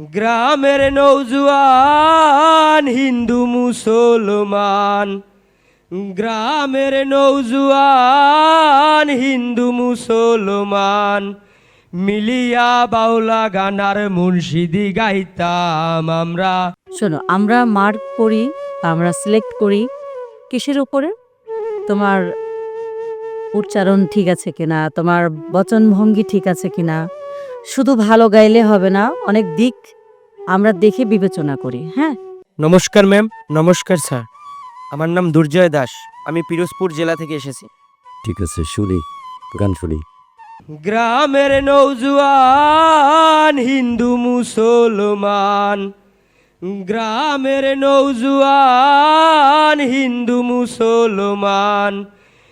গ্রামের নৌজুয়ান, হিন্দু মুসলমান। গ্রামের নৌজুয়ান, হিন্দু মুসলমান। মিলিয়া বাউলা গানার মুর্শিদি গাইতাম আমরা। শোনো, আমরা মার্ক করি, আমরা সিলেক্ট করি, কিসের উপরে? তোমার উচ্চারণ ঠিক আছে কিনা? তোমার বচনভঙ্গি ঠিক আছে কিনা? শুধু ভালো গাইলে হবে না অনেক দিক আমরা দেখে বিবেচনা করি হ্যাঁ? নমস্কার ম্যাম নমস্কার স্যার। আমার নাম দুর্জয় দাস আমি পিরোজপুর জেলা থেকে এসেছি। ঠিক আছে শুনি গান শুনি। গ্রামের নৌজুয়ান হিন্দু মুসলমান। গ্রামের নৌজুয়ান হিন্দু মুসলমান।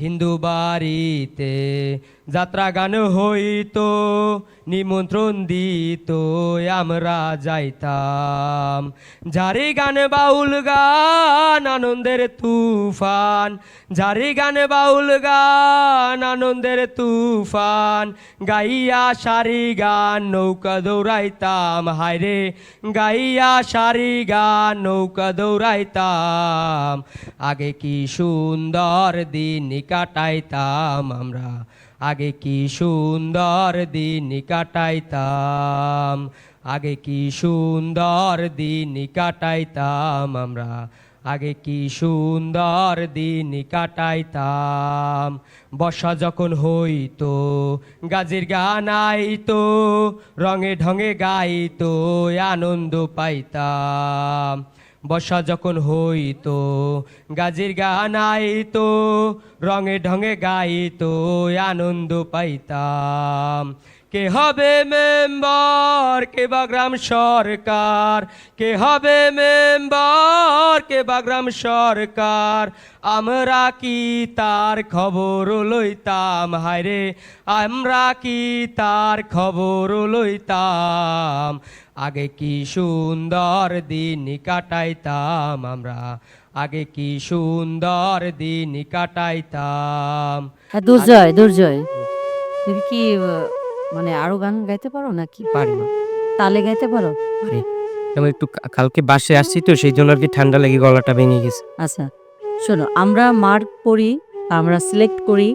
হিন্দু বাড়িতে যাত্রা গান হইতো, নিমন্ত্রণ দিত, আমরা যাইতাম। যারি গান বাউল গান, আনন্দের তুফান। যারি গান বাউল গান, আনন্দের তুফান। গাইয়া সারি গান, নৌকা দৌড়াইতাম, হায়রে। গাইয়া সারি গান, নৌকা দৌড়াইতাম। আগে কি সুন্দর দিন কাটাইতাম আমরা। আগে কি সুন্দর দিন কাটাইতাম? আগে কি সুন্দর দিন কাটাইতাম আমরা? আগে কি সুন্দর দিন কাটাইতাম? বর্ষা যখন হইতো, গাজের গান আইতো, রঙে ঢঙে গাইতো, আনন্দ পাইতাম। বর্ষা যখন হইতো, গাজির গান আইতো, রঙে ঢঙে গাইতো, আনন্দ পাইতাম। কে হবে মেম্বার, কে বা গ্রাম সরকার? কে হবে মেম্বার? কে বা গ্রাম সরকার। আমরা কি তার খবর লইতাম? হায়রে আমরা কি তার খবর লইতাম? আগে কি সুন্দর দিন কাটাইতাম? আমরা আগে কি সুন্দর দিন কাটাইতাম। হ্যাঁ দুর্জয় দুর্জয়। তুমি কি মানে আরও গান গাইতে পারো নাকি? পারি তালে গাইতে পারো? আমি একটু কালকে বাসে আসছি তো, সেই জন্য আর কি ঠান্ডা লেগে গলাটা ভেঙে গেছে। আচ্ছা শোনো, আমরা মার্ক করি আমরা সিলেক্ট করি,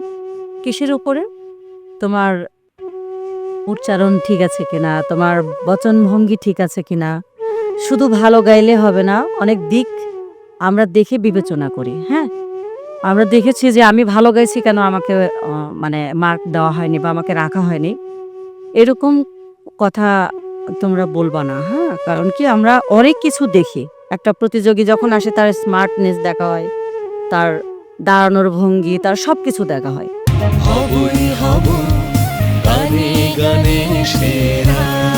কিসের উপরে? তোমার উচ্চারণ ঠিক আছে কিনা? তোমার বচন ভঙ্গি ঠিক আছে কিনা? শুধু ভালো গাইলে হবে না, অনেক দিক আমরা দেখে বিবেচনা করি হ্যাঁ? আমরা দেখেছি যে আমি ভালো গাইছি কেন আমাকে মানে মার্ক দেওয়া হয়নি বা আমাকে রাখা হয়নি। এরকম কথা তোমরা বলবা না হ্যাঁ? কারণ কি আমরা অনেক কিছু দেখি। একটা প্রতিযোগী যখন আসে, তার স্মার্টনেস দেখা হয়, তার দাঁড়ানোর ভঙ্গি, তার সব কিছু দেখা হয়। হবই হব, গানে গানে সেরা।